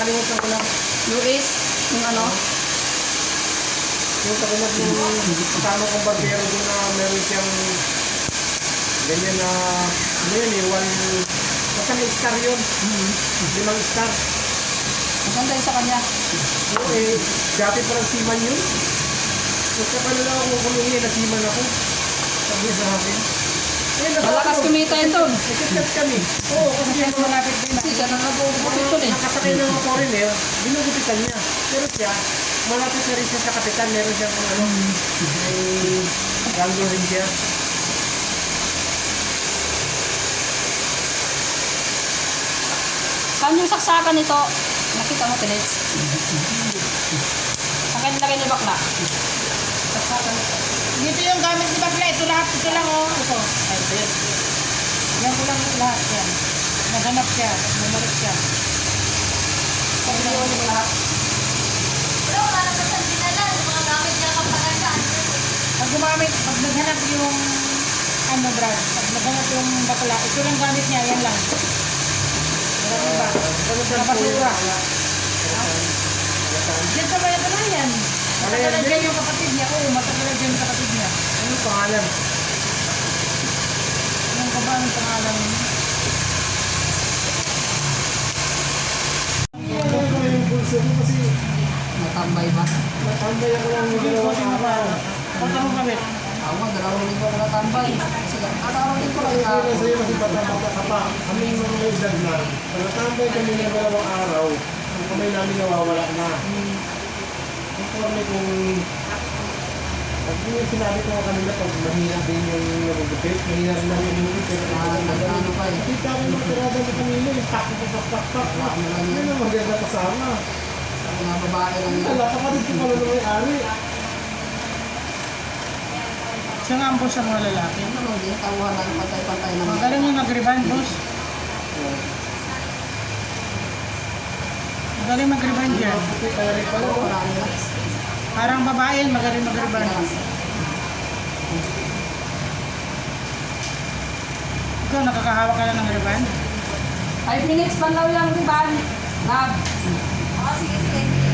nakalimutan ko lang. US, yung ano. Yung kakilag yung kasama kong barbero doon na meron siyang ganyan na, ano yun eh, one, basta may star yun. Limang star. Maganda yun sa kanya. Oo eh, dati parang seaman yun. Kasi kanila ako kumuhi na seaman ako. Sabi sa akin. Eh, Malakas kumita doon. Nagkikap kami. Oo, kasi siya malapit din. Kasi siya nang nagugupit doon eh. Nakasakay ng foreigner, binugupitan niya. Pero siya, malapit na rin siya sa kapitan. Meron siyang kung ano, may gando rin siya. Saan yung saksakan nito? Nakita mo, Tilits? Ang kanilagay ni Bakla. Dito yung gamit ni Bakla. Ito lahat. Ito lang oh. Ito. Ay, ito yun. Yan ko lang lahat. Yan. Naghanap siya. Bumalik siya. Niyo yung lahat. Pero wala naman siyang dinala. Yung mga gamit niya kapalagan. Pag gumamit, pag naghanap yung ano, Brad, pag naghanap yung bakla, ito lang gamit niya, yan lang. Wala iba. Ano Sa basura. Diyan sa bayan na yan. Matagalan dyan yung kapatid niya. Oo, matagalan dyan yung kapatid niya. Ano yung pangalan? Anong ka ba ang pangalan? Ano ko yung bulso ko kasi Natambay ba? natambay ako lang yung dalawang araw. Punta mo kami. Ako, dalawang linggo ako natambay. Kasi nakarating ko lang sa na sa'yo kasi bata-bata ka pa. Kami yung mga edad na. Pag natambay kami ng dalawang araw, ang kamay namin nawawala na. Conforme kung pag yung sinabi ko kanina pag mahina din yung nagugupit, mahina rin namin yung. Ah, nag-ano pa eh. Kita ko yung tirada ni kanina, yung tak, tak, tak, tak, tak. Wala mo lang Yun yun. ang maganda kasama. Mga babae lang yun. Wala, kapatid ko pala ng may-ari. Siya nga ang boss sa mga lalaki. Yan naman din, tawahan lang pantay-pantay lang. Magaling yung mag-reban, boss. Magaling mag-reban dyan. Kasi kaya rin pala, oh. Marami lang. Parang babae, magaling mag-reban. Ikaw, nakakahawak ka na ng reban? Five minutes pa lang lang, di ba? Lab. Oo, sige, sige. sige.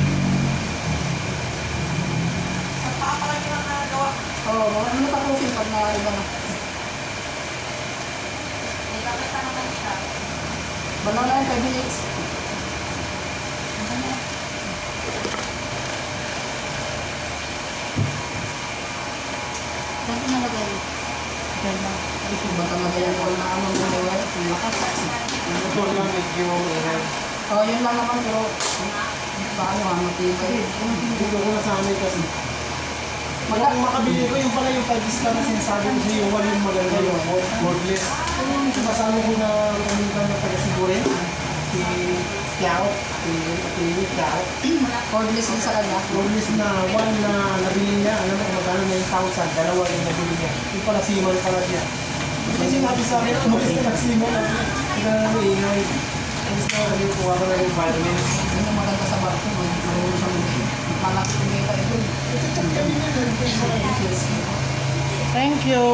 Sa pakapalan niyo ang nagawa. Oo, oh, mga ano tapusin pag na-iba na. May kakita naman siya. Banaw na yung 5 minutes. Saan ko nalagay? Diyan lang. Wala na nalaway? Kung lakas. Ito lang medyo, Oo, yun lang naman pero paano nga matibay? Dito ko nasanay kasi. Wala. Kung makabili ko yung pala yung 5 star na sinasabi ko sa'yo, yung wala yung maganda yung. Yung kasama ko na kuminta na taga Siguren, si Tiao, si Atili Tiao. Cordless din sa kanya. Boardless na one na nabili niya, alam mo kung magkano 9,000, dalawa yung nabili niya. Yung pala seaman pala siya. Kasi sinabi sa akin, umalis na ng seaman, hindi na ingay. Alis na namin kuha ka na yung environment. Yun yung maganda sa barko. Marunong siya mag- malaki kumita ito. Thank you.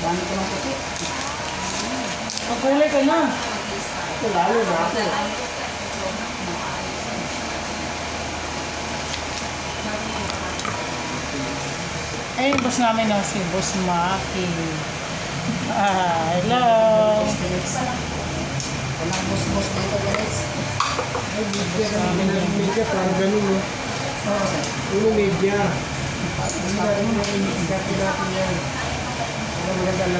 Dami ko ng puti. Magkulay ka na. Lalo na ako. Eh, yung boss namin no, si Boss Maki. Ah, hello. Walang bus-bus dito guys. Ay, media, na media, parang ganun eh. Oo, sir. Uno media. Hindi natin natin yan. Ano maganda